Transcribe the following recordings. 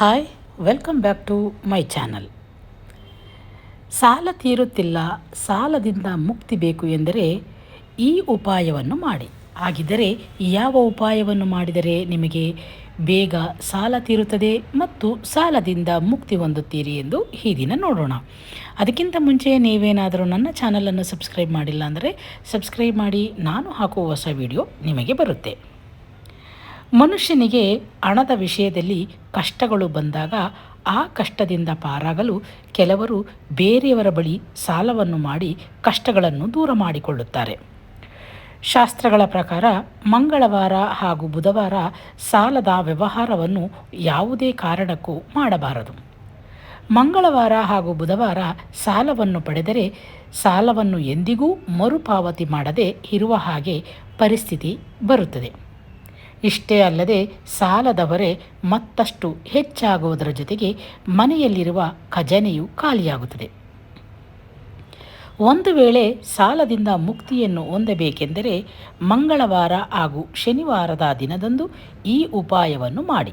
Hi, welcome back to my channel. ಸಾಲ ತೀರುತ್ತಿಲ್ಲ, ಸಾಲದಿಂದ ಮುಕ್ತಿ ಬೇಕು ಎಂದರೆ ಈ ಉಪಾಯವನ್ನು ಮಾಡಿ. ಹಾಗಿದ್ದರೆ ಯಾವ ಉಪಾಯವನ್ನು ಮಾಡಿದರೆ ನಿಮಗೆ ಬೇಗ ಸಾಲ ತೀರುತ್ತದೆ ಮತ್ತು ಸಾಲದಿಂದ ಮುಕ್ತಿ ಹೊಂದುತ್ತೀರಿ ಎಂದು ಈ ದಿನ ನೋಡೋಣ. ಅದಕ್ಕಿಂತ ಮುಂಚೆ ನೀವೇನಾದರೂ ನನ್ನ ಚಾನಲನ್ನು ಸಬ್ಸ್ಕ್ರೈಬ್ ಮಾಡಿಲ್ಲ ಅಂದರೆ ಸಬ್ಸ್ಕ್ರೈಬ್ ಮಾಡಿ, ನಾನು ಹಾಕುವ ಹೊಸ ವಿಡಿಯೋ ನಿಮಗೆ ಬರುತ್ತೆ. ಮನುಷ್ಯನಿಗೆ ಹಣದ ವಿಷಯದಲ್ಲಿ ಕಷ್ಟಗಳು ಬಂದಾಗ ಆ ಕಷ್ಟದಿಂದ ಪಾರಾಗಲು ಕೆಲವರು ಬೇರೆಯವರ ಬಳಿ ಸಾಲವನ್ನು ಮಾಡಿ ಕಷ್ಟಗಳನ್ನು ದೂರ ಮಾಡಿಕೊಳ್ಳುತ್ತಾರೆ. ಶಾಸ್ತ್ರಗಳ ಪ್ರಕಾರ ಮಂಗಳವಾರ ಹಾಗೂ ಬುಧವಾರ ಸಾಲದ ವ್ಯವಹಾರವನ್ನು ಯಾವುದೇ ಕಾರಣಕ್ಕೂ ಮಾಡಬಾರದು. ಮಂಗಳವಾರ ಹಾಗೂ ಬುಧವಾರ ಸಾಲವನ್ನು ಪಡೆದರೆ ಸಾಲವನ್ನು ಎಂದಿಗೂ ಮರುಪಾವತಿ ಮಾಡದೆ ಇರುವ ಹಾಗೆ ಪರಿಸ್ಥಿತಿ ಬರುತ್ತದೆ. ಇಷ್ಟೇ ಅಲ್ಲದೆ ಸಾಲದ ಹೊರೆ ಮತ್ತಷ್ಟು ಹೆಚ್ಚಾಗುವುದರ ಜೊತೆಗೆ ಮನೆಯಲ್ಲಿರುವ ಖಜಾನೆಯು ಖಾಲಿಯಾಗುತ್ತದೆ. ಒಂದು ವೇಳೆ ಸಾಲದಿಂದ ಮುಕ್ತಿಯನ್ನು ಹೊಂದಬೇಕೆಂದರೆ ಮಂಗಳವಾರ ಹಾಗೂ ಶನಿವಾರದ ದಿನದಂದು ಈ ಉಪಾಯವನ್ನು ಮಾಡಿ.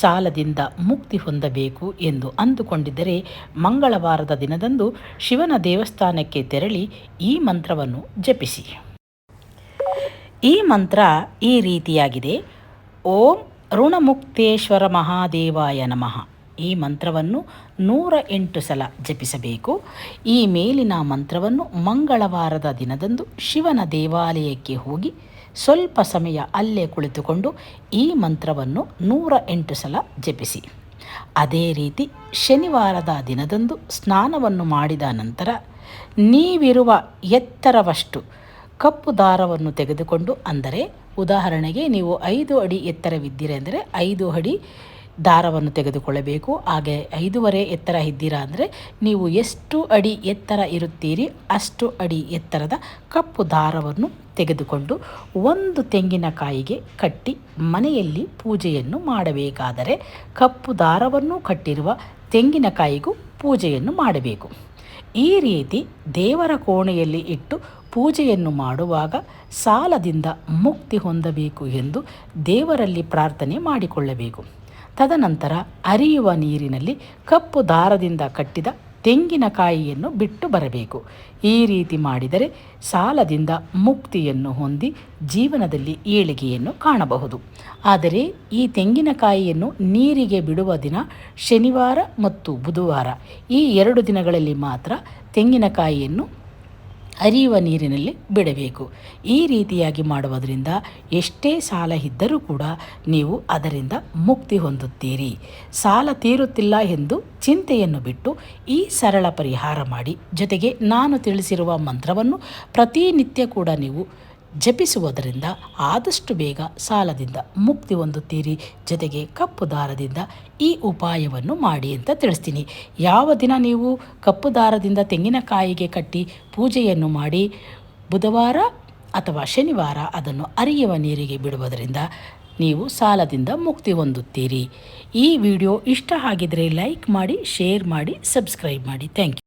ಸಾಲದಿಂದ ಮುಕ್ತಿ ಹೊಂದಬೇಕು ಎಂದು ಅಂದುಕೊಂಡಿದ್ದರೆ ಮಂಗಳವಾರದ ದಿನದಂದು ಶಿವನ ದೇವಸ್ಥಾನಕ್ಕೆ ತೆರಳಿ ಈ ಮಂತ್ರವನ್ನು ಜಪಿಸಿ. ಈ ಮಂತ್ರ ಈ ರೀತಿಯಾಗಿದೆ. ಓಂ ಋಣಮುಕ್ತೇಶ್ವರ ಮಹಾದೇವಾಯ ನಮಃ. ಈ ಮಂತ್ರವನ್ನು ನೂರ ಎಂಟು ಸಲ ಜಪಿಸಬೇಕು. ಈ ಮೇಲಿನ ಮಂತ್ರವನ್ನು ಮಂಗಳವಾರದ ದಿನದಂದು ಶಿವನ ದೇವಾಲಯಕ್ಕೆ ಹೋಗಿ ಸ್ವಲ್ಪ ಸಮಯ ಅಲ್ಲೇ ಕುಳಿತುಕೊಂಡು ಈ ಮಂತ್ರವನ್ನು ನೂರ ಎಂಟು ಸಲ ಜಪಿಸಿ. ಅದೇ ರೀತಿ ಶನಿವಾರದ ದಿನದಂದು ಸ್ನಾನವನ್ನು ಮಾಡಿದ ನಂತರ ನೀವಿರುವ ಎತ್ತರವಷ್ಟು ಕಪ್ಪು ದಾರವನ್ನು ತೆಗೆದುಕೊಂಡು ಅಂದರೆ ಉದಾಹರಣೆಗೆ ನೀವು ಐದು ಅಡಿ ಎತ್ತರವಿದ್ದೀರಿ ಅಂದರೆ ಐದು ಅಡಿ ದಾರವನ್ನು ತೆಗೆದುಕೊಳ್ಳಬೇಕು. ಹಾಗೆ ಐದೂವರೆ ಎತ್ತರ ಇದ್ದೀರಾ ಅಂದರೆ ನೀವು ಎಷ್ಟು ಅಡಿ ಎತ್ತರ ಇರುತ್ತೀರಿ ಅಷ್ಟು ಅಡಿ ಎತ್ತರದ ಕಪ್ಪು ದಾರವನ್ನು ತೆಗೆದುಕೊಂಡು ಒಂದು ತೆಂಗಿನಕಾಯಿಗೆ ಕಟ್ಟಿ ಮನೆಯಲ್ಲಿ ಪೂಜೆಯನ್ನು ಮಾಡಬೇಕಾದರೆ ಕಪ್ಪು ದಾರವನ್ನು ಕಟ್ಟಿರುವ ತೆಂಗಿನಕಾಯಿಗೂ ಪೂಜೆಯನ್ನು ಮಾಡಬೇಕು. ಈ ರೀತಿ ದೇವರ ಕೋಣೆಯಲ್ಲಿ ಇಟ್ಟು ಪೂಜೆಯನ್ನು ಮಾಡುವಾಗ ಸಾಲದಿಂದ ಮುಕ್ತಿ ಹೊಂದಬೇಕು ಎಂದು ದೇವರಲ್ಲಿ ಪ್ರಾರ್ಥನೆ ಮಾಡಿಕೊಳ್ಳಬೇಕು. ತದನಂತರ ಅರಿಯುವ ನೀರಿನಲ್ಲಿ ಕಪ್ಪು ದಾರದಿಂದ ಕಟ್ಟಿದ ತೆಂಗಿನಕಾಯಿಯನ್ನು ಬಿಟ್ಟು ಬರಬೇಕು. ಈ ರೀತಿ ಮಾಡಿದರೆ ಸಾಲದಿಂದ ಮುಕ್ತಿಯನ್ನು ಹೊಂದಿ ಜೀವನದಲ್ಲಿ ಏಳಿಗೆಯನ್ನು ಕಾಣಬಹುದು. ಆದರೆ ಈ ತೆಂಗಿನಕಾಯಿಯನ್ನು ನೀರಿಗೆ ಬಿಡುವ ದಿನ ಶನಿವಾರ ಮತ್ತು ಬುಧವಾರ ಈ ಎರಡು ದಿನಗಳಲ್ಲಿ ಮಾತ್ರ ತೆಂಗಿನಕಾಯಿಯನ್ನು ಹರಿಯುವ ನೀರಿನಲ್ಲಿ ಬಿಡಬೇಕು. ಈ ರೀತಿಯಾಗಿ ಮಾಡುವುದರಿಂದ ಎಷ್ಟೇ ಸಾಲ ಇದ್ದರೂ ಕೂಡ ನೀವು ಅದರಿಂದ ಮುಕ್ತಿ ಹೊಂದುತ್ತೀರಿ. ಸಾಲ ತೀರುತ್ತಿಲ್ಲ ಎಂದು ಚಿಂತೆಯನ್ನು ಬಿಟ್ಟು ಈ ಸರಳ ಪರಿಹಾರ ಮಾಡಿ. ಜೊತೆಗೆ ನಾನು ತಿಳಿಸಿರುವ ಮಂತ್ರವನ್ನು ಪ್ರತಿನಿತ್ಯ ಕೂಡ ನೀವು ಜಪಿಸುವುದರಿಂದ ಆದಷ್ಟು ಬೇಗ ಸಾಲದಿಂದ ಮುಕ್ತಿ ಹೊಂದುತ್ತೀರಿ. ಜೊತೆಗೆ ಕಪ್ಪು ದಾರದಿಂದ ಈ ಉಪಾಯವನ್ನು ಮಾಡಿ ಅಂತ ತಿಳಿಸ್ತೀನಿ. ಯಾವ ದಿನ ನೀವು ಕಪ್ಪು ದಾರದಿಂದ ತೆಂಗಿನಕಾಯಿಗೆ ಕಟ್ಟಿ ಪೂಜೆಯನ್ನು ಮಾಡಿ, ಬುಧವಾರ ಅಥವಾ ಶನಿವಾರ ಅದನ್ನು ಅರಿಯುವ ನೀರಿಗೆ ಬಿಡುವುದರಿಂದ ನೀವು ಸಾಲದಿಂದ ಮುಕ್ತಿ ಹೊಂದುತ್ತೀರಿ. ಈ ವಿಡಿಯೋ ಇಷ್ಟ ಆಗಿದರೆ ಲೈಕ್ ಮಾಡಿ, ಶೇರ್ ಮಾಡಿ, ಸಬ್ಸ್ಕ್ರೈಬ್ ಮಾಡಿ. Thank you.